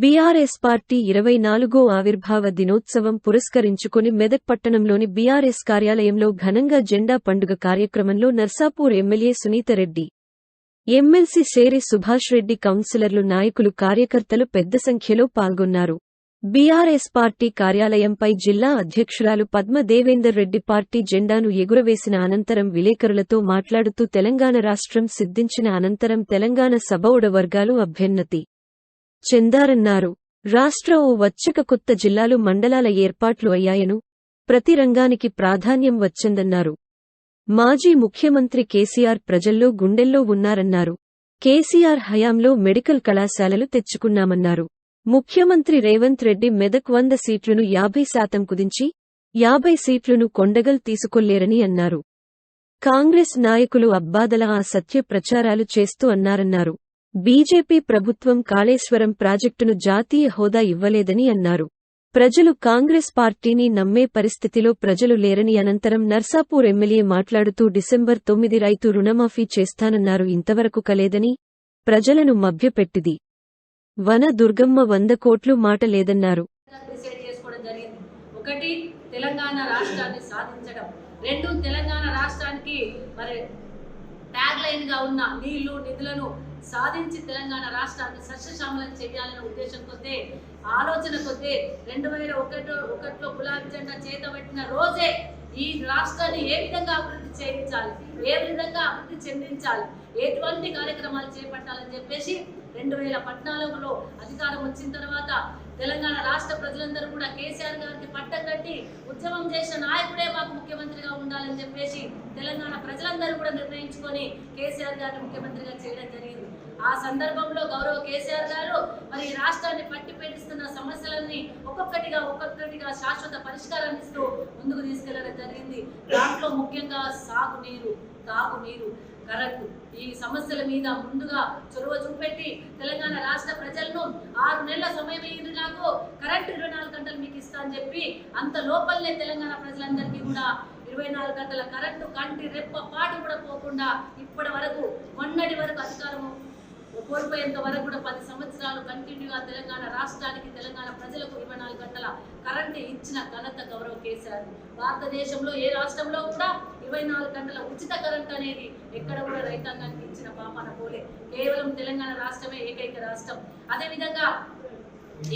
BRS party ఇరవై నాలుగో ఆవిర్భావ దినోత్సవం పురస్కరించుకుని మెదక్ పట్టణంలోని బీఆర్ఎస్ కార్యాలయంలో ఘనంగా జెండా పండుగ కార్యక్రమంలో నర్సాపూర్ ఎమ్మెల్యే సునీతరెడ్డి ఎమ్మెల్సీ శేరి సుభాష్ రెడ్డి కౌన్సిలర్లు నాయకులు కార్యకర్తలు పెద్ద సంఖ్యలో పాల్గొన్నారు. బీఆర్ఎస్ పార్టీ కార్యాలయంపై జిల్లా అధ్యక్షురాలు పద్మ దేవేందర్ రెడ్డి పార్టీ జెండాను ఎగురవేసిన అనంతరం విలేకరులతో మాట్లాడుతూ తెలంగాణ రాష్ట్రం సిద్ధించిన అనంతరం తెలంగాణ సభ వర్గాలు అభ్యున్నతి. చెందారన్నారు. రాష్ట్ర ఓ వచ్చక కొత్త జిల్లాలు మండలాల ఏర్పాట్లు అయ్యాయను ప్రతి రంగానికి ప్రాధాన్యం వచ్చిందన్నారు. మాజీ ముఖ్యమంత్రి కేసీఆర్ ప్రజల్లో గుండెల్లో ఉన్నారన్నారు. కేసీఆర్ హయాంలో మెడికల్ కళాశాలలు తెచ్చుకున్నామన్నారు. ముఖ్యమంత్రి రేవంత్ రెడ్డి మెదక్ వంద సీట్లను యాభై శాతం కుదించి యాభై సీట్లను కొండగల్ తీసుకొల్లేరని అన్నారు. కాంగ్రెస్ నాయకులు అబ్బాదల ఆ సత్య ప్రచారాలు చేస్తూ అన్నారన్నారు. బీజేపీ ప్రభుత్వం కాళేశ్వరం ప్రాజెక్టును జాతీయ హోదా ఇవ్వలేదని అన్నారు. ప్రజలు కాంగ్రెస్ పార్టీని నమ్మే పరిస్థితిలో ప్రజలు లేరని అనంతరం నర్సాపూర్ ఎమ్మెల్యే మాట్లాడుతూ డిసెంబర్ తొమ్మిది రైతు రుణమాఫీ చేస్తానన్నారు. ఇంతవరకు కలేదని ప్రజలను మభ్యపెట్టిది. వన దుర్గమ్మ వంద కోట్లు మాట లేదన్నారు. ఒకటి తెలంగాణ రాష్ట్రాన్ని సాధించడం. రెండు తెలంగాణ రాష్ట్రానికి మరి ట్యాగ్ లైన్గా ఉన్న నీళ్ళు నిధులను సాధించి తెలంగాణ రాష్ట్రాన్ని సస్యశ్యామలం చేయాలనే ఉద్దేశం కొద్దే ఆలోచన కొద్దే రెండు వేల ఒకటో ఒకటిలో గులాబీ జెండా చేతబట్టిన రోజే ఈ రాష్ట్రాన్ని ఏ విధంగా అభివృద్ధి చేయించాలి ఏ విధంగా అభివృద్ధి చెందించాలి ఎటువంటి కార్యక్రమాలు చేపట్టాలని చెప్పేసి రెండు వేల పద్నాలుగులో అధికారం వచ్చిన తర్వాత తెలంగాణ రాష్ట్ర ప్రజలందరూ కూడా కేసీఆర్ గారికి పట్టం కట్టి ఉద్యమం చేసిన నాయకుడే మాకు ముఖ్యమంత్రిగా ఉండాలని చెప్పేసి తెలంగాణ ప్రజలందరూ కూడా నిర్ణయించుకొని కేసీఆర్ గారిని ముఖ్యమంత్రిగా చేయడం జరిగింది. ఆ సందర్భంలో గౌరవ కేసీఆర్ గారు మరి ఈ రాష్ట్రాన్ని పట్టి పీడిస్తున్న సమస్యలన్నీ ఒక్కొక్కటిగా ఒక్కొక్కటిగా శాశ్వత పరిష్కారాన్ని ఇస్తూ ముందుకు తీసుకెళ్ళడం జరిగింది. దాంట్లో ముఖ్యంగా సాగునీరు తాగునీరు కరెంటు ఈ సమస్యల మీద ముందుగా చొరవ చూపెట్టి తెలంగాణ రాష్ట్ర ప్రజలను ఆరు నెలల సమయం ఇయ్యండి నాకు. కరెంటు ఇరవై నాలుగు గంటలు మీకు ఇస్తా అని చెప్పి అంత లోపలనే తెలంగాణ ప్రజలందరికీ కూడా ఇరవై నాలుగు గంటల కరెంటు కంటి రెప్ప పాటు కూడా పోకుండా ఇప్పటి వరకు మొన్నటి వరకు కోల్పోయేంత వరకు కూడా పది సంవత్సరాలు కంటిన్యూగా తెలంగాణ రాష్ట్రానికి తెలంగాణ ప్రజలకు ఇరవై నాలుగు గంటల కరెంటు ఇచ్చిన ఘనత గౌరవ కేసీఆర్. భారతదేశంలో ఏ రాష్ట్రంలో కూడా ఇరవై నాలుగు గంటల ఉచిత కరెంట్ అనేది ఎక్కడ కూడా రైతాంగానికి ఇచ్చిన పాపాన పోలే. కేవలం తెలంగాణ రాష్ట్రమే ఏకైక రాష్ట్రం. అదేవిధంగా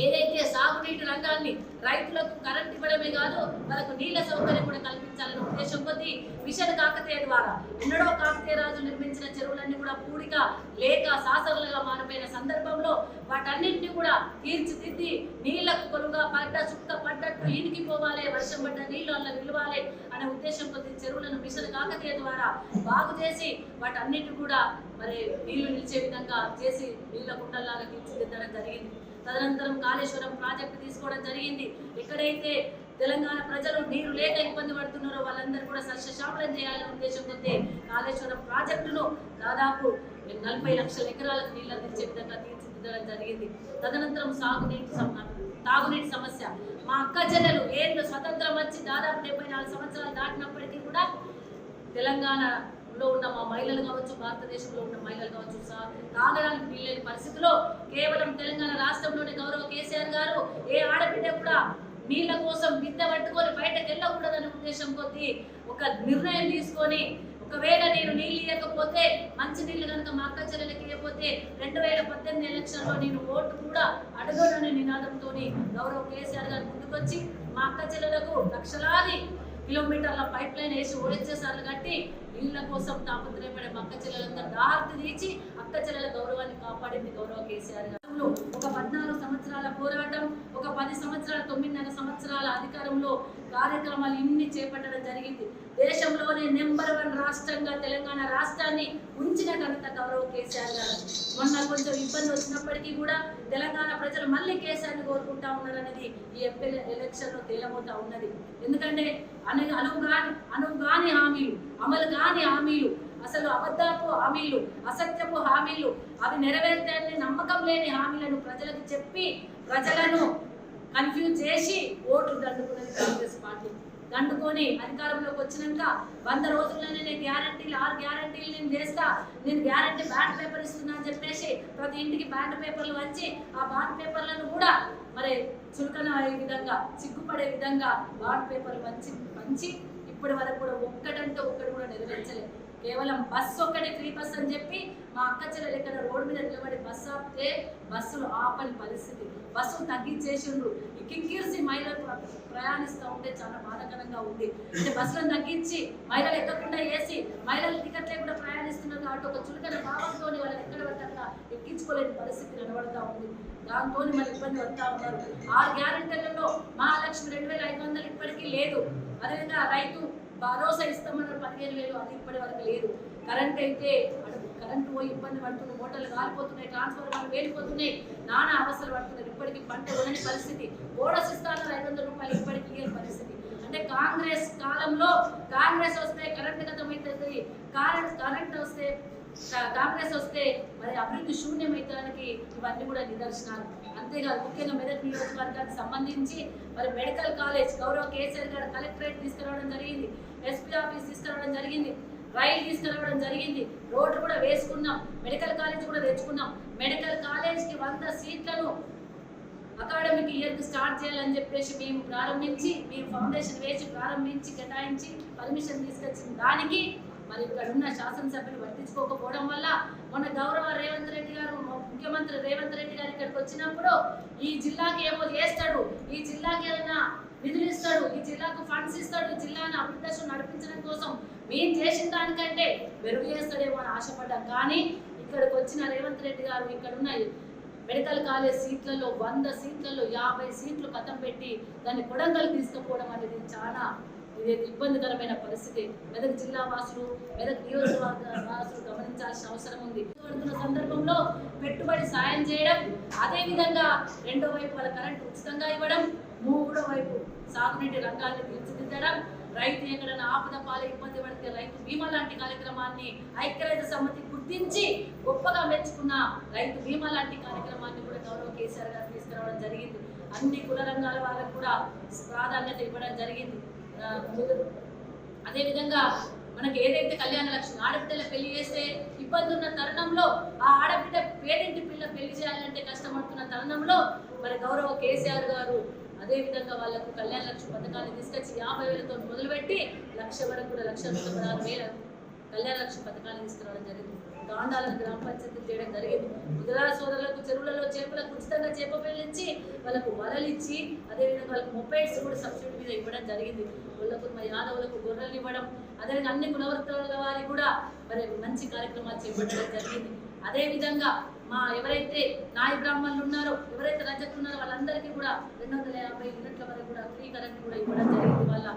ఏదైతే సాగునీటి రంగాన్ని రైతులకు కరెంట్ ఇవ్వడమే కాదు వాళ్ళకు నీళ్ళ సౌకర్యం కూడా కల్పించాలనే ఉద్దేశం కొద్ది మిషన్ కాకతీయ ద్వారా ఎన్నడో కాకతీయ రాజు నిర్మించిన చెరువులన్నీ కూడా పూడిక లేక సాసరులుగా మారిపోయిన సందర్భంలో వాటన్నింటినీ కూడా తీర్చిదిద్ది నీళ్ళకు కొలుగా పడ్డ చుక్క పడ్డట్టు ఈనికి పోవాలి వర్షం పడ్డ నీళ్ళు అలా నిలవాలి అనే ఉద్దేశం కొద్ది చెరువులను మిషన్ కాకతీయ ద్వారా బాగు చేసి వాటన్నిటి కూడా మరి నీళ్ళు నిలిచే విధంగా చేసి నీళ్ళ కుండలాగా తీర్చిదిద్దడం జరిగింది. తదనంతరం కాళేశ్వరం ప్రాజెక్టు తీసుకోవడం జరిగింది. ఎక్కడైతే తెలంగాణ ప్రజలు నీరు లేక ఇబ్బంది పడుతున్నారో వాళ్ళందరూ కూడా సస్యశాపలం చేయాలనే ఉద్దేశం కాళేశ్వరం ప్రాజెక్టును దాదాపు నలభై లక్షల ఎకరాలకు నీళ్ళు అందించే విధంగా తీర్చిదిద్దడం జరిగింది. తదనంతరం సాగునీటి తాగునీటి సమస్య. మా అక్క చెల్లెలు ఏళ్ళు స్వతంత్రం వచ్చి దాదాపు డెబ్బై నాలుగు సంవత్సరాలు దాటినప్పటికీ కూడా తెలంగాణలో ఉన్న మా మహిళలు కావచ్చు భారతదేశంలో ఉన్న మహిళలు కావచ్చు సా- తాగడానికి వీల్లేని పరిస్థితిలో కేవలం తెలంగాణ రాష్ట్రంలోని గౌరవ కేసీఆర్ గారు ఏ ఆడబిడ్డ కూడా నీళ్ళ కోసం బిద్ద పట్టుకొని బయటకు వెళ్ళకూడదనే ఉద్దేశం కొద్దీ ఒక నిర్ణయం తీసుకొని ఒకవేళ నేను నీళ్ళు ఇవ్వకపోతే మంచి నీళ్ళు కనుక మా అక్క చెల్లెలకి ఇవ్వకపోతే రెండు వేల పద్దెనిమిది ఎలక్షన్లో నేను ఓటు కూడా అడగననే నినాదంతో గౌరవ కేసీఆర్ గారు ముందుకొచ్చి మా అక్క చెల్లెలకు లక్షలాది కిలోమీటర్ల పైప్ లైన్ వేసి ఓడించేసార్లు కట్టి నీళ్ళ కోసం తాపత్రయపడే మా చెల్లెలందరూ చెల్లెలంతా దాహర్తి తీర్చి అక్క చెల్లెల గౌరవాన్ని కాపాడింది గౌరవ కేసీఆర్ గారు. ఒక పద్నాలుగు సంవత్సరాల పోరాటం ఒక పది సంవత్సరాల తొమ్మిదిన్నర సంవత్సరాల అధికారంలో కార్యక్రమాలు ఇన్ని చేపట్టడం జరిగింది. దేశంలోనే నెంబర్ వన్ రాష్ట్రంగా తెలంగాణ రాష్ట్రాన్ని ఉంచిన ఘనత గౌరవ కేసీఆర్ గారు. మొన్న కొంచెం ఇబ్బంది వచ్చినప్పటికీ కూడా తెలంగాణ ప్రజలు మళ్ళీ కేసీఆర్ని కోరుకుంటా ఉన్నారనేది ఈ ఎంపీ ఎలక్షన్లో తేలబోతా ఉన్నది. ఎందుకంటే అను అనువుగాని అనువుగాని హామీలు అమలు కాని హామీలు అసలు అబద్ధపు హామీలు అసత్యపు హామీలు అవి నెరవేర్తాయని నమ్మకం లేని హామీలను ప్రజలకు చెప్పి ప్రజలను కన్ఫ్యూజ్ చేసి ఓట్లు దండుకున్నది కాంగ్రెస్ పార్టీ. దండుకొని అధికారంలోకి వచ్చినాక వంద రోజుల్లోనే నేను గ్యారంటీలు ఆరు గ్యారంటీలు నేను చేస్తా నేను గ్యారంటీ బ్యాండ్ పేపర్ ఇస్తున్నా అని చెప్పేసి ప్రతి ఇంటికి బ్యాండ్ పేపర్లు వచ్చి ఆ బాండ్ పేపర్లను కూడా మరి చులకన అయ్యే విధంగా సిగ్గుపడే విధంగా బాండ్ పేపర్లు వచ్చి మంచి ఇప్పటి వరకు కూడా ఒక్కటంటే ఒక్కటి కూడా నెరవేర్చలేదు. కేవలం బస్సు ఒక్కటే ఫ్రీ బస్ అని చెప్పి మా అక్క చెల్లెలు ఇక్కడ రోడ్డు మీద నిలబడి బస్సు ఆపితే బస్సులు ఆపని పరిస్థితి. బస్సు తగ్గించేసిండ్రు. ఈ కిక్కిరిసి మహిళలు ప్రయాణిస్తూ ఉంటే చాలా బాధాకరంగా ఉంది. అంటే బస్సులను తగ్గించి మహిళలు ఎక్కకుండా వేసి మహిళలు టికెట్ లేకుండా ప్రయాణిస్తున్నారు. కాబట్టి ఒక చులకన భావంతో వాళ్ళని ఎక్కడ పడ్డాక ఎక్కించుకోలేని పరిస్థితి నిలబడతా ఉంది. దాంతో మరి ఇబ్బంది పడతా ఉన్నారు. ఆ గ్యారెంటీలలో మహాలక్ష్మి రెండు వేల ఐదు వందలు ఇప్పటికీ లేదు. అదేవిధంగా రైతు భరోసా ఇస్తామన్నారు పదిహేను వేలు అది ఇప్పటి వరకు లేదు. కరెంట్ అయితే కరెంటు కరెంట్ పోయి ఇబ్బంది పడుతుంది మోటార్లు కాలిపోతున్నాయి ట్రాన్స్ఫార్మర్లు వేలిపోతున్నాయి నానా అవసరాలు పడుతున్నారు ఇప్పటికీ పంట ఉండని పరిస్థితి. బోనస్ ఇస్తాను ఐదు వందల రూపాయలు ఇప్పటికీ ఇయ్యని పరిస్థితి. అంటే కాంగ్రెస్ కాలంలో కాంగ్రెస్ వస్తే కరెంట్ గతమవుతుంది కరెంట్ కరెంట్ వస్తే కాంగ్రెస్ వస్తే మరి అభివృద్ధి శూన్యమైతానికి ఇవన్నీ కూడా నిదర్శనాలు. అంతేకాదు ముఖ్యంగా మెదక్ నియోజకవర్గానికి సంబంధించి మరి మెడికల్ కాలేజ్ గౌరవ కేసీఆర్ గారు కలెక్టరేట్ తీసుకురావడం జరిగింది ఎస్పీ ఆఫీస్ తీసుకురావడం జరిగింది రైలు తీసుకురావడం జరిగింది రోడ్డు కూడా వేసుకున్నాం మెడికల్ కాలేజ్ కూడా తెచ్చుకున్నాం. మెడికల్ కాలేజ్కి వంద సీట్లను అకాడమిక్ ఇయర్కి స్టార్ట్ చేయాలని చెప్పేసి మేము ప్రారంభించి మేము ఫౌండేషన్ వేసి ప్రారంభించి కేటాయించి పర్మిషన్ తీసుకొచ్చిన దానికి మరి ఇక్కడ ఉన్న శాసనసభ్యులు పట్టించుకోకపోవడం వల్ల మొన్న గౌరవ రేవంత్ రెడ్డి గారు ముఖ్యమంత్రి రేవంత్ రెడ్డి గారు ఇక్కడికి వచ్చినప్పుడు ఈ జిల్లాకి ఏమో చేస్తాడు ఈ జిల్లాకి ఏదైనా నిధులు ఇస్తాడు ఈ జిల్లాకు ఫండ్స్ ఇస్తాడు జిల్లాను అభివృద్ధి నడిపించడం కోసం మేము చేసిన దానికంటే మెరుగు చేస్తాడేమో అని ఆశపడ్డాం. కానీ ఇక్కడికి వచ్చిన రేవంత్ రెడ్డి గారు ఇక్కడ ఉన్న మెడికల్ కాలేజ్ సీట్లలో వంద సీట్లలో యాభై సీట్లు కథం పెట్టి దాన్ని కొడంగల్ తీసుకుపోవడం అనేది చాలా ఇదైతే ఇబ్బందికరమైన పరిస్థితి. మెదక్ జిల్లా వాసులు మెదక్ నియోజకవర్గ వాసులు గమనించాల్సిన అవసరం ఉంది. పడుతున్న సందర్భంలో పెట్టుబడి సాయం చేయడం అదే విధంగా రెండో వైపు వాళ్ళ కరెంట్ ఉచితంగా ఇవ్వడం మూడో వైపు సాగునీటి రంగాన్ని తీర్చిదిద్దడం రైతు ఎక్కడైనా ఆపద పాలు ఇబ్బంది పడితే రైతు బీమా లాంటి కార్యక్రమాన్ని ఐక్యరైత సమితి గుర్తించి గొప్పగా మెచ్చుకున్న రైతు బీమా లాంటి కార్యక్రమాన్ని కూడా గౌరవ కేసీఆర్ గారు తీసుకురావడం జరిగింది. అన్ని కుల రంగాల వాళ్ళకు కూడా ప్రాధాన్యత ఇవ్వడం జరిగింది. అదేవిధంగా మనకి ఏదైతే కళ్యాణ లక్ష్మి ఆడబిడ్డల పెళ్ళి చేస్తే ఇబ్బంది ఉన్న తరుణంలో ఆ ఆడబిడ్డ పేరింటి పిల్ల పెళ్ళి చేయాలంటే కష్టపడుతున్న తరుణంలో మరి గౌరవ కేసీఆర్ గారు అదే విధంగా వాళ్ళకు కళ్యాణ లక్ష్మి పథకాన్ని తీసుకొచ్చి యాభై వేలతో మొదలుపెట్టి లక్ష వరకు కూడా లక్ష నలభై పదహారు వేల కళ్యాణ లక్ష్మి పథకాన్ని తీసుకురావడం జరిగింది. గాండాలను గ్రామ పంచాయతీ చేయడం జరిగింది. ముదిరా సోదరులకు చెరువులలో చేపలకు ఉచితంగా చేప పెళ్ళించి వాళ్ళకు వలలు ఇచ్చి అదేవిధంగా వాళ్ళకు మొబైల్స్ కూడా సబ్సిడీ మీద ఇవ్వడం జరిగింది. వాళ్ళకు మా యాదవులకు గొర్రెలు ఇవ్వడం అదేవిధంగా అన్ని కులవర్తల వారికి కూడా మరి మంచి కార్యక్రమాలు చేపట్టడం జరిగింది. అదేవిధంగా మా ఎవరైతే నాయ బ్రాహ్మణులు ఉన్నారో ఎవరైతే రజకులు ఉన్నారో వాళ్ళందరికీ కూడా రెండు వందల యాభై యూనిట్ల వరకు కూడా ఫ్రీ కరెంట్ కూడా ఇవ్వడం జరిగింది. వాళ్ళ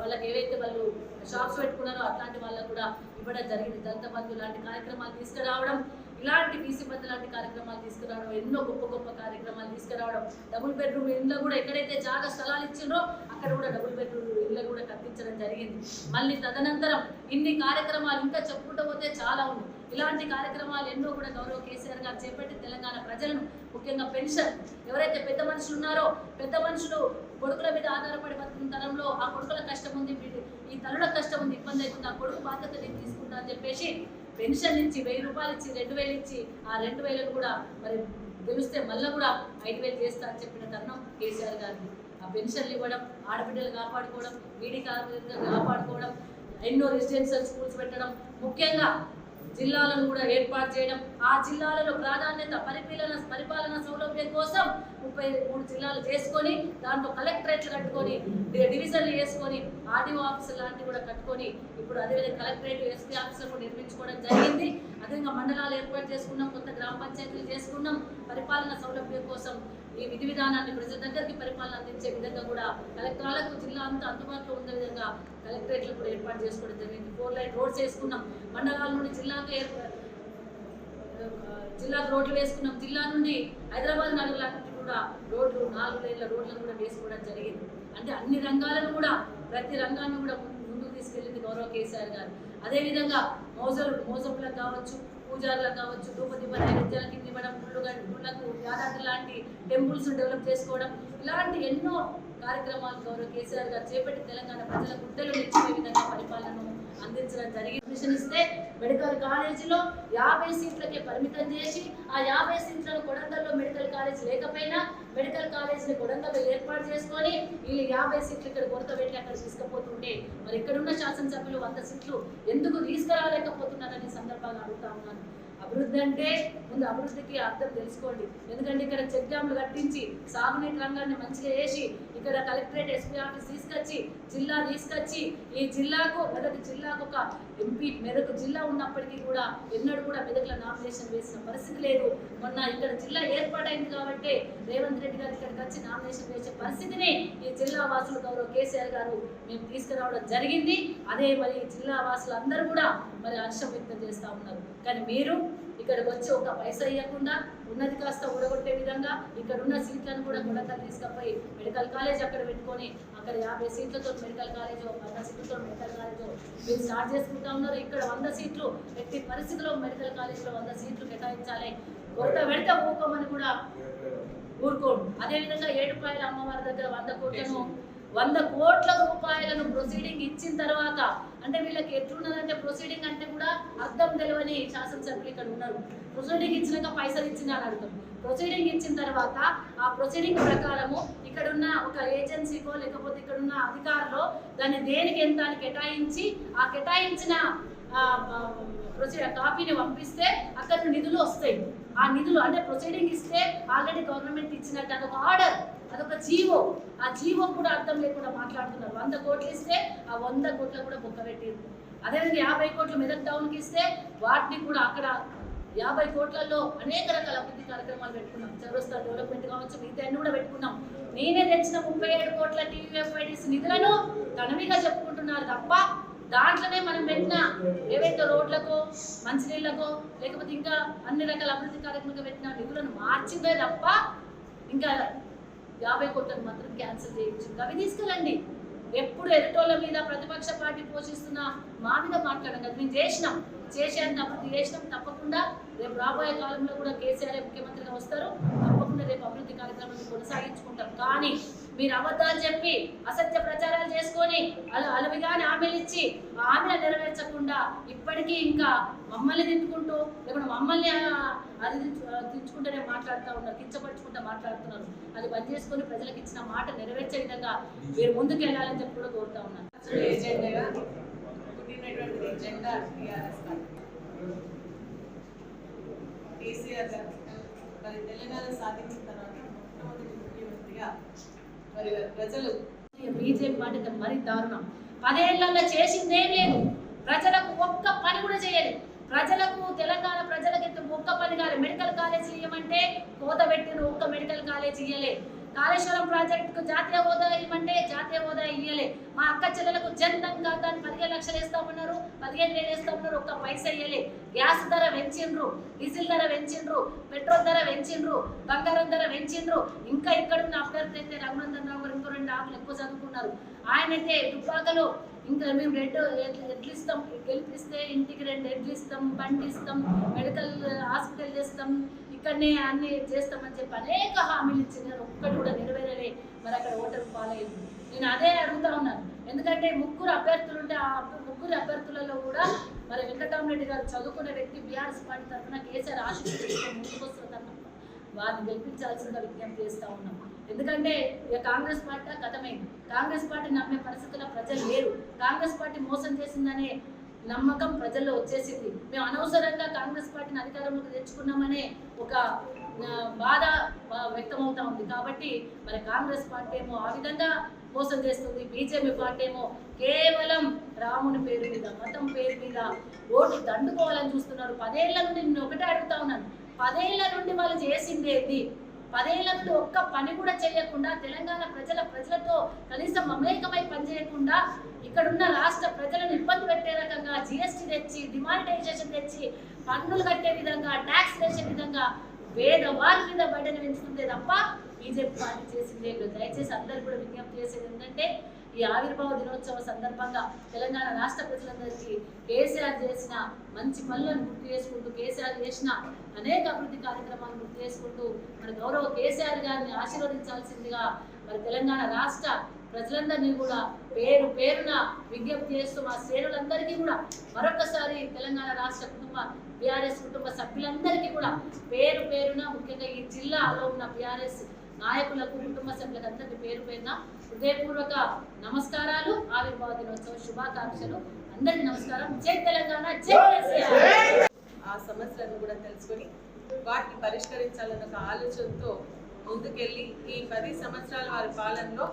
వాళ్ళకి ఏవైతే వాళ్ళు షాప్స్ పెట్టుకున్నారో అట్లాంటి వాళ్ళకు కూడా ఇవ్వడం జరిగింది. దళిత బంధు లాంటి కార్యక్రమాలు తీసుకురావడం ఇలాంటి బీసీ బంధు లాంటి కార్యక్రమాలు తీసుకురావడం ఎన్నో గొప్ప గొప్ప కార్యక్రమాలు తీసుకురావడం డబుల్ బెడ్రూమ్ ఇండ్లు కూడా ఎక్కడైతే జాగా స్థలాలు ఇచ్చిండ్రో అక్కడ కూడా డబుల్ బెడ్రూమ్ ఇళ్ళ కూడా కట్టించడం జరిగింది. మళ్ళీ తదనంతరం ఇన్ని కార్యక్రమాలు ఇంకా చెప్పుకుంటూ పోతే చాలా ఉంది. ఇలాంటి కార్యక్రమాలు ఎన్నో కూడా గౌరవ కేసీఆర్ గారు చేపట్టి తెలంగాణ ప్రజలను ముఖ్యంగా పెన్షన్ ఎవరైతే పెద్ద మనుషులు ఉన్నారో పెద్ద మనుషులు కొడుకుల మీద ఆధారపడి బతుకున్న తరంలో ఆ కొడుకుల కష్టం ఉంది ఈ తల్లుల కష్టం ఉంది ఇబ్బంది అవుతుంది నా కొడుకు బాధ్యత నేను తీసుకుంటా అని చెప్పేసి పెన్షన్ ఇచ్చి వెయ్యి రూపాయలు ఇచ్చి రెండు వేలు ఇచ్చి ఆ రెండు వేలను కూడా మరి గెలిస్తే మళ్ళీ కూడా ఐదు వేలు చేస్తా అని చెప్పిన తరుణం కేసీఆర్ గారిని ఆ పెన్షన్లు ఇవ్వడం ఆడబిడ్డలు కాపాడుకోవడం వీడి కార్మికులను కాపాడుకోవడం ఎన్నో రెసిడెన్షియల్ స్కూల్స్ పెట్టడం ముఖ్యంగా జిల్లాలను కూడా ఏర్పాటు చేయడం ఆ జిల్లాలలో ప్రాధాన్యత పరిపాలన పరిపాలన సౌలభ్యం కోసం ముప్పై మూడు జిల్లాలు చేసుకొని దాంట్లో కలెక్టరేట్లు కట్టుకొని డివిజన్లు వేసుకొని ఆర్డీఓ ఆఫీసులు లాంటివి కూడా కట్టుకొని ఇప్పుడు అదేవిధంగా కలెక్టరేట్ ఎస్పీ ఆఫీసులు కూడా నిర్మించుకోవడం జరిగింది. అదేవిధంగా మండలాలు ఏర్పాటు చేసుకున్నాం కొత్త గ్రామ పంచాయతీలు చేసుకున్నాం. పరిపాలన సౌలభ్యం కోసం ఈ విధి విధానాన్ని ప్రజల దగ్గరికి పరిపాలన అందించే విధంగా కూడా కలెక్టర్లకు జిల్లా అంతా అందుబాటులో ఉండే విధంగా కలెక్టరేట్లు కూడా ఏర్పాటు చేసుకోవడం జరిగింది. ఫోర్ లైన్ రోడ్స్ వేసుకున్నాం. మండలాల నుండి జిల్లాకు ఏర్పాటు జిల్లాకు రోడ్లు వేసుకున్నాం. జిల్లా నుండి హైదరాబాద్ నగరానికి కూడా రోడ్లు నాలుగు లైన్ల రోడ్లను కూడా వేసుకోవడం జరిగింది. అంటే అన్ని రంగాలను కూడా ప్రతి రంగాన్ని కూడా ముందు- ముందుకు తీసుకెళ్ళింది గౌరవ కేసీఆర్ గారు. అదేవిధంగా మోజలు మోసపులకు కావచ్చు పూజారులకు కావచ్చు ధూపదీప నైవేద్యాల కింద ఇవ్వడం గుళ్ళు గుళ్ళకు యాదాద్రి లాంటి టెంపుల్స్ డెవలప్ చేసుకోవడం ఇలాంటి ఎన్నో కార్యక్రమాలు గౌరవ కేసీఆర్ గారు చేపట్టి తెలంగాణ ప్రజల గుడ్డలు నిలిచిపోయే విధంగా పరిపాలనను అందించడం జరిగింది. మిషన్ ఇస్తే మెడికల్ కాలేజీలో యాభై సీట్లకే పరిమితం చేసి ఆ యాభై సీట్ల కాలేజ్ లేకపోయినా మెడికల్ కాలేజీని కొడంగల్లో ఏర్పాటు చేసుకొని వీళ్ళు యాభై సీట్లు ఇక్కడ కొరత పెట్టి అక్కడ తీసుకుపోతుంటే మరి ఇక్కడున్న శాసనసభ్యులు వంద సీట్లు ఎందుకు తీసుకురాలేకపోతున్నారని సందర్భంగా అడుగుతా ఉన్నాను. అభివృద్ధి అంటే ముందు అభివృద్ధికి అర్థం తెలుసుకోండి. ఎందుకంటే ఇక్కడ చెక్ డ్యాంలు కట్టించి సాగునీటి రంగాన్ని మంచిగా వేసి ఇక్కడ కలెక్టరేట్ ఎస్పీ ఆఫీస్ తీసుకొచ్చి జిల్లా తీసుకొచ్చి ఈ జిల్లాకు మెదక్ జిల్లాకు ఒక ఎంపీ మెదక్ జిల్లా ఉన్నప్పటికీ కూడా ఎన్నడూ కూడా మెదక్లో నామినేషన్ వేసిన పరిస్థితి లేదు. మొన్న ఇక్కడ జిల్లా ఏర్పాటైంది కాబట్టి రేవంత్ రెడ్డి గారు ఇక్కడికి వచ్చి నామినేషన్ వేసే పరిస్థితిని ఈ జిల్లా వాసులు గౌరవ కేసీఆర్ గారు మేము తీసుకురావడం జరిగింది. అదే మరి జిల్లా వాసులు అందరూ కూడా మరి హర్షం వ్యక్తం చేస్తూ ఉన్నారు. కానీ మీరు ఇక్కడికి వచ్చి ఒక పైసా ఇవ్వకుండా ఉన్నది కాస్త ఊడగొట్టే విధంగా ఇక్కడ ఉన్న సీట్లను కూడా గుణకలు తీసుకుపోయి మెడికల్ కాలేజ్ అక్కడ పెట్టుకొని అక్కడ యాభై సీట్లతో మెడికల్ కాలేజ్ వంద సీట్లతో మెడికల్ కాలేజ్ మీరు స్టార్ట్ చేసుకుంటా ఉన్నారు ఇక్కడ వంద సీట్లు ఎట్టి పరిస్థితుల్లో మెడికల్ కాలేజ్లో వంద సీట్లు కేటాయించాలి. కొత్త వెంట ఊకోమని కూడా ఊరుకోడు. అదేవిధంగా ఏడుపాయల అమ్మవారి దగ్గర వంద కోట్లను వంద కోట్ల రూపాయలను ప్రొసీడింగ్ ఇచ్చిన తర్వాత అంటే వీళ్ళకి ఎట్లున్నదంటే ప్రొసీడింగ్ అంటే కూడా అర్థం తెలియని శాసనసభ్యులు ఇక్కడ ఉన్నారు. ప్రొసీడింగ్ ఇచ్చినాక పైసలు ఇచ్చిన అని అర్థం. ప్రొసీడింగ్ ఇచ్చిన తర్వాత ఆ ప్రొసీడింగ్ ప్రకారము ఇక్కడ ఉన్న ఒక ఏజెన్సీకో లేకపోతే ఇక్కడ ఉన్న అధికారులు దాన్ని దేనికి ఎంత అని కేటాయించి ఆ కేటాయించిన కాపీని పంపిస్తే అక్కడ నిధులు వస్తాయి. ఆ నిధులు అంటే ప్రొసీడింగ్ ఇస్తే ఆల్రెడీ గవర్నమెంట్ ఇచ్చినట్టు అది ఒక ఆర్డర్ అదొక జీవో. ఆ జీవో కూడా అర్థం లేకుండా మాట్లాడుతున్నారు. వంద కోట్లు ఇస్తే ఆ వంద కోట్ల కూడా బొక్క పెట్టారు అదేవిధంగా యాభై కోట్లు మెదక్ టౌన్కి ఇస్తే వాటిని కూడా అక్కడ యాభై కోట్లలో అనేక రకాల అభివృద్ధి కార్యక్రమాలు పెట్టుకున్నాం. చౌరస్తా డెవలప్మెంట్ కావచ్చు మిగతా అన్ని కూడా పెట్టుకున్నాం. నేనే తెచ్చిన ముప్పై ఏడు కోట్ల టీవీఎఫ్ఐడిస్ నిధులను తనవిగా చెప్పుకుంటున్నారు తప్ప దాంట్లోనే మనం పెట్టిన ఏవైతే రోడ్లకు మంచినీళ్ళకో లేకపోతే ఇంకా అన్ని రకాల అభివృద్ధి కార్యక్రమాలు పెట్టిన నిధులను మార్చిందే తప్ప ఇంకా యాభై కోట్లను మాత్రం క్యాన్సిల్ చేయించింది. అవి తీసుకెళ్ళండి. ఎప్పుడు ఎదుటోళ్ళ మీద ప్రతిపక్ష పార్టీ పోషిస్తున్న మా మీద మాట్లాడడం. కదా మేము చేసినాం. చేశాను అభివృద్ధి చేసినాం. తప్పకుండా రేపు రాబోయే కాలంలో కూడా కేసీఆర్ ముఖ్యమంత్రిగా వస్తారు. తప్పకుండా రేపు అభివృద్ధి కార్యక్రమాన్ని కొనసాగించుకుంటాం. కానీ మీరు అబద్ధాలు చెప్పి అసత్య ప్రచారాలు చేసుకొని అలా అలవిగాని హామీలు ఇచ్చి ఆ హామీలు నెరవేర్చకుండా ఇప్పటికీ ఇంకా మమ్మల్ని తిట్టుకుంటూ లేకుంటే మమ్మల్ని అది తెచ్చుకుంటూనే మాట్లాడుతూ ఉన్నారు కించపరుచుకుంటూ మాట్లాడుతున్నారు. అది బంద్ చేసుకొని ప్రజలకు ఇచ్చిన మాట నెరవేర్చే విధంగా మీరు ముందుకు వెళ్ళాలని చెప్పి కూడా కోరుతా ఉన్నాను. కేసీఆర్ గారు. మరి తెలంగాణ సాధించిన తర్వాత మొట్టమొదటి ముఖ్యమంత్రిగా మరి ప్రజలు. బీజేపీ పార్టీ మరి దారుణం. పదేళ్ళలో చేసిందేం లేదు. ప్రజలకు ఒక్క పని కూడా చేయలేదు. ప్రజలకు తెలంగాణ ప్రజలకు ఇంత ఒక్క పని కాదు. మెడికల్ కాలేజీ ఇవ్వమంటే కోత పెట్టిన ఒక్క మెడికల్ కాలేజీ ఇవ్వలే. కాళేశ్వరం ప్రాజెక్టుకు జాతీయ హోదా ఇవ్వమంటే జాతీయ హోదా ఇవ్వలే మా అక్క చెల్లెలకు జన్ధన్ ఖాతాని పదిహేను లక్షలు వేస్తామన్నారు. పదిహేను వేలు వేస్తామన్నారు ఒక్క పైసా ఇవ్వలే గ్యాస్ ధర పెంచిండ్రు డీజిల్ ధర పెంచిండ్రు పెట్రోల్ ధర పెంచిండ్రు బంగారం ధర పెంచిండ్రు. ఇంకా ఇక్కడున్న అభ్యర్థి అయితే రఘునందన్ రావు గారు ఇంకో రెండు ఆకులు ఎక్కువ చదువుకున్నారు. ఆయన అయితే దుబ్బాకలో ఇంకా మేము రెడ్ ఎడ్లు ఇస్తాం. గెలిపిస్తే ఇంటికి రెండు ఎడ్లు ఇస్తాం బండి ఇస్తాం మెడికల్ హాస్పిటల్ చేస్తాం ఇక్కడనే అన్ని చేస్తామని చెప్పి అనేక హామీలు ఇచ్చినారు ఒక్కటి కూడా నెరవేరలే. మరి అక్కడ ఓటర్ పాలయ్యింది. నేను అదే అడుగుతా ఉన్నాను. ఎందుకంటే ముగ్గురు అభ్యర్థులు ఉంటే ఆ ముగ్గురు అభ్యర్థులలో కూడా మరి వెంకటరామరెడ్డి గారు చదువుకునే వ్యక్తి బీఆర్ఎస్ పార్టీ తరఫున కేసీఆర్ ఆశీర్వదించుకొని ముందుకు వస్తున్న వారిని గెలిపించాల్సిందిగా విజ్ఞప్తి చేస్తా ఉన్నాం. ఎందుకంటే ఇక కాంగ్రెస్ పార్టీ గతమైంది కాంగ్రెస్ పార్టీ నమ్మే పరిస్థితుల్లో ప్రజలు లేరు. కాంగ్రెస్ పార్టీ మోసం చేసిందనే నమ్మకం ప్రజల్లో వచ్చేసింది. మేము అనవసరంగా కాంగ్రెస్ పార్టీని అధికారంలోకి తెచ్చుకున్నామనే ఒక బాధ వ్యక్తమవుతా ఉంది. కాబట్టి మరి కాంగ్రెస్ పార్టీ ఏమో ఆ విధంగా మోసం చేస్తుంది. బీజేపీ పార్టీ ఏమో కేవలం రాముని పేరు మీద మతం పేరు మీద ఓటు దండుకోవాలని చూస్తున్నారు. పదేళ్ళ నుండి నేను ఒకటే అడుగుతా ఉన్నాను. పదేళ్ళ నుండి వాళ్ళు చేసింది ఏంటి పదేళ్ళ నుండి ఒక్క పని కూడా చేయకుండా తెలంగాణ ప్రజల ప్రజలతో కనీసం మమేకమై పనిచేయకుండా ఇక్కడున్న రాష్ట్ర ప్రజలను ఇబ్బంది పెట్టే రకంగా జిఎస్టీ తెచ్చి డిమానిటైజేషన్ తెచ్చి పన్నులు కట్టే విధంగా ట్యాక్స్ వేసే విధంగా పేదవారి మీద బయటను పెంచుతుందే తప్ప బీజేపీ పార్టీ చేసింది లేదు. దయచేసి అందరు కూడా విజ్ఞప్తి చేసేది ఏంటంటే ఈ ఆవిర్భావ దినోత్సవ సందర్భంగా తెలంగాణ రాష్ట్ర ప్రజలందరికీ కేసీఆర్ చేసిన మంచి పనులను గుర్తు చేసుకుంటూ కేసీఆర్ చేసిన అనేక అభివృద్ధి కార్యక్రమాలను గుర్తు చేసుకుంటూ మన గౌరవ కేసీఆర్ గారిని ఆశీర్వదించాల్సిందిగా మరి తెలంగాణ రాష్ట్ర ప్రజలందరినీ కూడా పేరు పేరున విజ్ఞప్తి చేస్తూ మా శ్రేణులందరికీ కూడా మరొకసారి తెలంగాణ రాష్ట్ర కుటుంబ బీఆర్ఎస్ కుటుంబ సభ్యులందరికీ కూడా పేరు పేరున ముఖ్యంగా ఈ జిల్లాలో ఉన్న బీఆర్ఎస్ నాయకులకు కుటుంబ సభ్యులకు పేరు పేరున హృదయపూర్వక నమస్కారాలు ఆవిర్భావ దినోత్సవ శుభాకాంక్షలు. అందరికీ నమస్కారం. జై తెలంగాణ జై ఆ సమస్యలను కూడా తెలుసుకొని వాటిని పరిష్కరించాలన్న ఒక ఆలోచనతో ముందుకెళ్ళి ఈ పది సంవత్సరాల వారి పాలనలో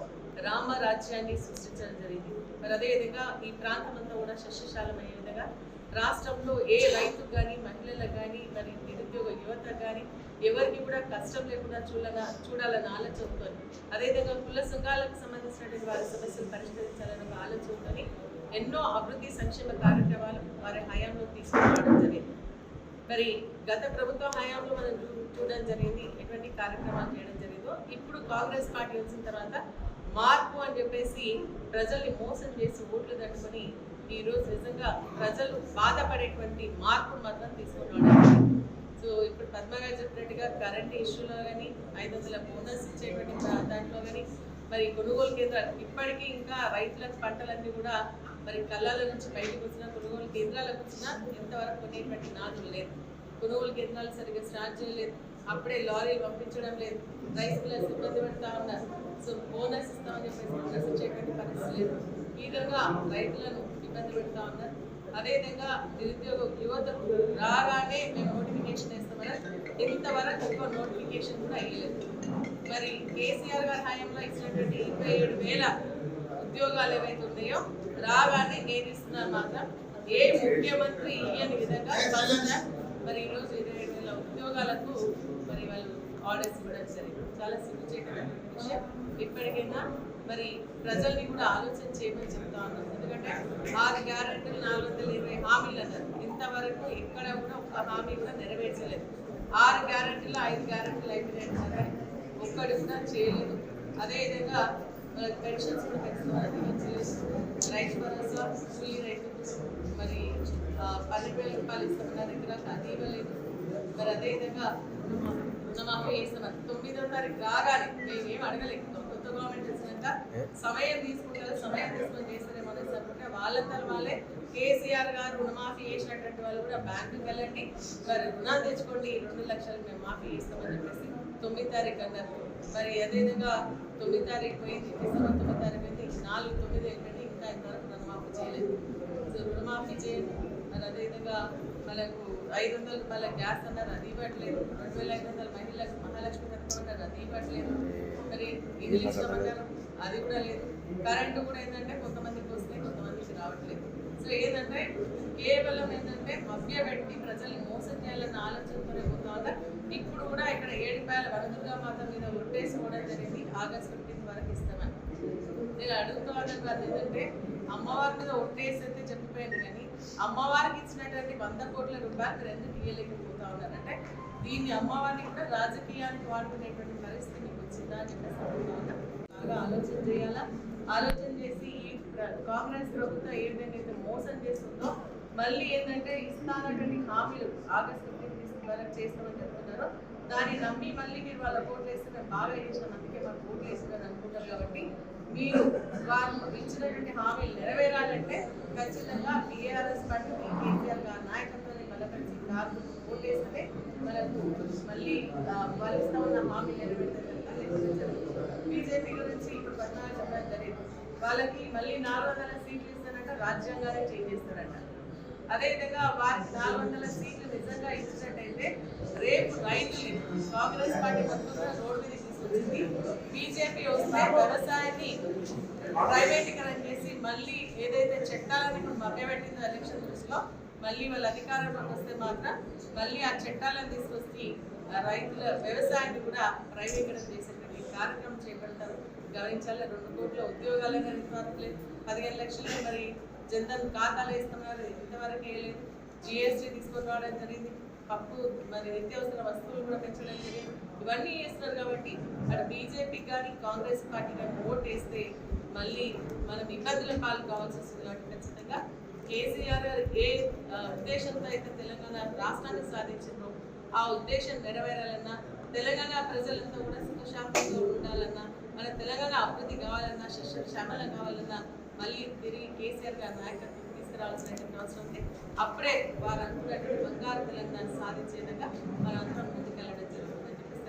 రామ రాజ్యాన్ని సృష్టించడం జరిగింది. మరి అదేవిధంగా ఈ ప్రాంతం అంతా కూడా సస్యశాలమయ్యే విధంగా రాష్ట్రంలో ఏ రైతుకు కానీ మహిళలకు కానీ మరి నిరుద్యోగ యువత కానీ ఎవరికి కూడా కష్టం లేకుండా చూడాల చూడాలన్న ఆలోచనతో అదేవిధంగా కుల సంఘాలకు సంబంధించినటువంటి వారి సమస్యలు పరిష్కరించాలన్న ఒక ఆలోచనతో ఎన్నో అభివృద్ధి సంక్షేమ కార్యక్రమాలు వారి హయాంలో తీసుకురావడం జరిగింది. మరి గత ప్రభుత్వ హయాంలో మనం చూడడం జరిగింది ఎటువంటి కార్యక్రమాలు చేయడం జరిగిందో ఇప్పుడు కాంగ్రెస్ పార్టీ వచ్చిన తర్వాత మార్పు అని చెప్పేసి ప్రజల్ని మోసం చేసి ఓట్లు తట్టుకొని ఈరోజు నిజంగా ప్రజలు బాధపడేటువంటి మార్పు మాత్రం తీసుకున్నాడు. సో ఇప్పుడు పద్మగారు చెప్పినట్టుగా కరెంట్ ఇష్యూలో కానీ ఐదు వందల బోనస్ ఇచ్చేటువంటి దాంట్లో కానీ మరి కొనుగోలు కేంద్రాలు ఇప్పటికీ ఇంకా రైతుల పంటలన్నీ కూడా మరి కళ్ళాల నుంచి బయటకు వచ్చిన కొనుగోలు కేంద్రాలకు వచ్చినా ఇంతవరకు కొనేటువంటి నాదులు లేదు కొనుగోలు కేంద్రాలు సరిగ్గా స్టార్ట్ చేయలేదు. అప్పుడే లారీలు పంపించడం లేదు. రైస్ మిల్లర్స్ ఇబ్బంది పెడతా ఉన్నారు. సో బోనస్ ఇస్తామని చెప్పేసి బోనస్ ఇచ్చేటువంటి పరిస్థితి లేదు. ఈ విధంగా రైతులను ఇబ్బంది పెడతా ఉన్నారు. అదేవిధంగా నిరుద్యోగ యువతకు రాగానే మేము నోటిఫికేషన్ ఇస్తామని ఇంతవరకు ఒక నోటిఫికేషన్ కూడా అయ్యలేదు మరి కేసీఆర్ గారి హయాంలో ఇచ్చినటువంటి ఇరవై ఏడు వేల ఉద్యోగాలు ఏవైతే ఉన్నాయో రాగానే నేను ఇస్తున్నాను మాత్రం. ఏ ముఖ్యమంత్రి ఇయ్యని విధంగా మరి ఈరోజు ఇరవై ఏడు వేల ఉద్యోగాలకు ఆర్డర్స్ ఇవ్వడం జరిగింది. చాలా సిగ్గుచేటమైన విషయం ఇప్పటికైనా మరి ప్రజల్ని కూడా ఆలోచన చేయమని చెప్తా ఉన్నాం. ఎందుకంటే ఆరు గ్యారెంటీలు నాలుగు వందల ఇరవై హామీలు అన్నారు. ఇంతవరకు ఎక్కడ కూడా ఒక హామీ కూడా నెరవేర్చలేదు. ఆరు గ్యారెంటీలు ఐదు గ్యారెంటీలు అయిపోయినాయి ఒక్కటి కూడా చేయలేదు. అదేవిధంగా పెన్షన్స్ కూడా పెంచుతున్నారు. రైతు భరోసా కూలీ రైతుకు మరి ఆ, పన్నెండు వేల రూపాయలు ఇస్తున్నారు ఇక్కడ అది ఇవ్వలేదు మరి అదేవిధంగా రుణమాఫీ చేస్తామని తొమ్మిదో తారీఖు రాగానే మేము అడగలేదు కొత్త గవర్నమెంట్ వచ్చినాక సమయం తీసుకుంటారు సమయం తీసుకొని చేస్తారేమో అనేసి అనుకుంటే వాళ్ళంతా వాళ్ళే కేసీఆర్ గారు రుణమాఫీ చేసినటువంటి వాళ్ళు కూడా బ్యాంకుకి వెళ్ళండి. మరి రుణాలు తెచ్చుకోండి రెండు లక్షలు మేము మాఫీ చేస్తామని చెప్పేసి తొమ్మిది తారీఖు అన్నారు. మరి అదేవిధంగా తొమ్మిది తారీఖు పోయింది డిసెంబర్ తొమ్మిది తారీఖు పోయింది నాలుగు తొమ్మిది వెళ్ళండి ఇంకా ఇంతవరకు రుణమాఫీ చేయలేదు. సో రుణమాఫీ చేయండి. మరి అదేవిధంగా మనకు ఐదు వందల రూపాయల గ్యాస్ అన్నారు అది ఇవ్వట్లేదు. రెండు వేల ఐదు వందల మహిళలకు మహాలక్ష్మి పథకం అన్నారు అది ఇవ్వట్లేదు. మరి ఇది ఇస్తామన్నారు అది కూడా లేదు. కరెంటు కూడా ఏంటంటే కొంతమందికి వస్తే కొంతమందికి రావట్లేదు. సో ఏంటంటే కేవలం ఏంటంటే మభ్య పెట్టి ప్రజల్ని మోసం చేయాలన్న ఆలోచనతోనే పోతా ఇప్పుడు కూడా ఇక్కడ ఏడుపాయల వనదుర్గా మాత మీద ఒట్టేసుకోవడం జరిగింది. ఆగస్ట్ ఫిఫ్టీన్త్ వరకు ఇస్తామని. నేను అడుగుతూ వాళ్ళు ఏంటంటే అమ్మవారి మీద ఒట్టేసైతే చెప్పిపోయింది కానీ అమ్మవారికి ఇచ్చినటువంటి వంద కోట్ల రూపాయలు మీరు ఎందుకు ఇవ్వలేకపోతా ఉన్నారంటే దీన్ని అమ్మవారిని కూడా రాజకీయానికి వాడుకునేటువంటి పరిస్థితి మీకు వచ్చిందా అని చెప్పేసి బాగా ఆలోచన చేయాలా? ఆలోచన చేసి ఈ కాంగ్రెస్ ప్రభుత్వం ఏదైతే మోసం చేస్తుందో మళ్ళీ ఏంటంటే ఇస్తానటువంటి హామీలు ఆగస్టు ఫిఫ్టీన్ వరకు చేస్తామని చెప్తున్నారు. దాన్ని నమ్మి మళ్ళీ మీరు వాళ్ళ కోట్లు వేస్తే మేము బాగా చేసిన అందుకే మాకు కోట్లు వేస్తున్నారు అనుకుంటారు కాబట్టి మీరు వారు ఇచ్చినటువంటి హామీలు నెరవేరాలంటే ఖచ్చితంగా టీఆర్ఎస్ పార్టీ కేసీఆర్ గారి నాయకత్వాన్ని బలపరిచి కాదు ఓటేస్తే మనకు మళ్ళీ వాళ్ళు ఇస్తా ఉన్న హామీ నెరవేర్చారు బీజేపీ గురించి ఇప్పుడు పద్నాలుగు చెప్పడం జరిగింది. వాళ్ళకి మళ్ళీ నాలుగు వందల సీట్లు ఇస్తారంట రాజ్యాంగాన్ని చేంజ్ చేస్తారంట. అదేవిధంగా వారికి నాలుగు వందల సీట్లు నిజంగా ఇచ్చినట్టయితే రేపు రైతులు కాంగ్రెస్ పార్టీ మొత్తం రోడ్డు బీజేపీ వస్తే వ్యవసాయాన్ని ప్రైవేటీకరణ చేసి మళ్ళీ ఏదైతే చట్టాలను ఇప్పుడు మభ్యపెట్టిందో ఎలక్షన్ దృష్టిలో మళ్ళీ వాళ్ళ అధికారంలోకి వస్తే మాత్రం మళ్ళీ ఆ చట్టాలను తీసుకొచ్చి ఆ రైతుల వ్యవసాయాన్ని కూడా ప్రైవేటీకరణ చేసేటువంటి కార్యక్రమం చేపడతారు. గమనించాలి రెండు కోట్ల ఉద్యోగాలు ఇంతవరకు పదిహేను లక్షలే మరి జనధన్ ఖాతాలు ఇస్తున్నారు ఇంతవరకు వేయలేదు జిఎస్టీ తీసుకొని రావడం జరిగింది. పప్పు మరి నిత్యావసర వస్తువులు కూడా పెంచడం జరిగింది. ఇవన్నీ చేస్తున్నారు కాబట్టి అటు బీజేపీ కానీ కాంగ్రెస్ పార్టీ కానీ ఓట్ వేస్తే మళ్ళీ మనం ఇబ్బందుల పాలు కావాల్సి వస్తుంది కాబట్టి ఖచ్చితంగా కేసీఆర్ గారు ఏ ఉద్దేశంతో అయితే తెలంగాణ రాష్ట్రాన్ని సాధించిందో ఆ ఉద్దేశం నెరవేరాలన్నా తెలంగాణ ప్రజలంతా కూడా సుఖశాంతంగా ఉండాలన్నా మన తెలంగాణ అభివృద్ధి కావాలన్నా శస్య శ్యామలం కావాలన్నా మళ్ళీ తిరిగి కేసీఆర్ గారి నాయకత్వం తీసుకురావాల్సినటువంటి అవసరం ఉంది. అప్పుడే వారు అనుకున్నటువంటి బంగారు తెలంగాణ సాధించే విధంగా మనందరం ముందుకెళ్ళడం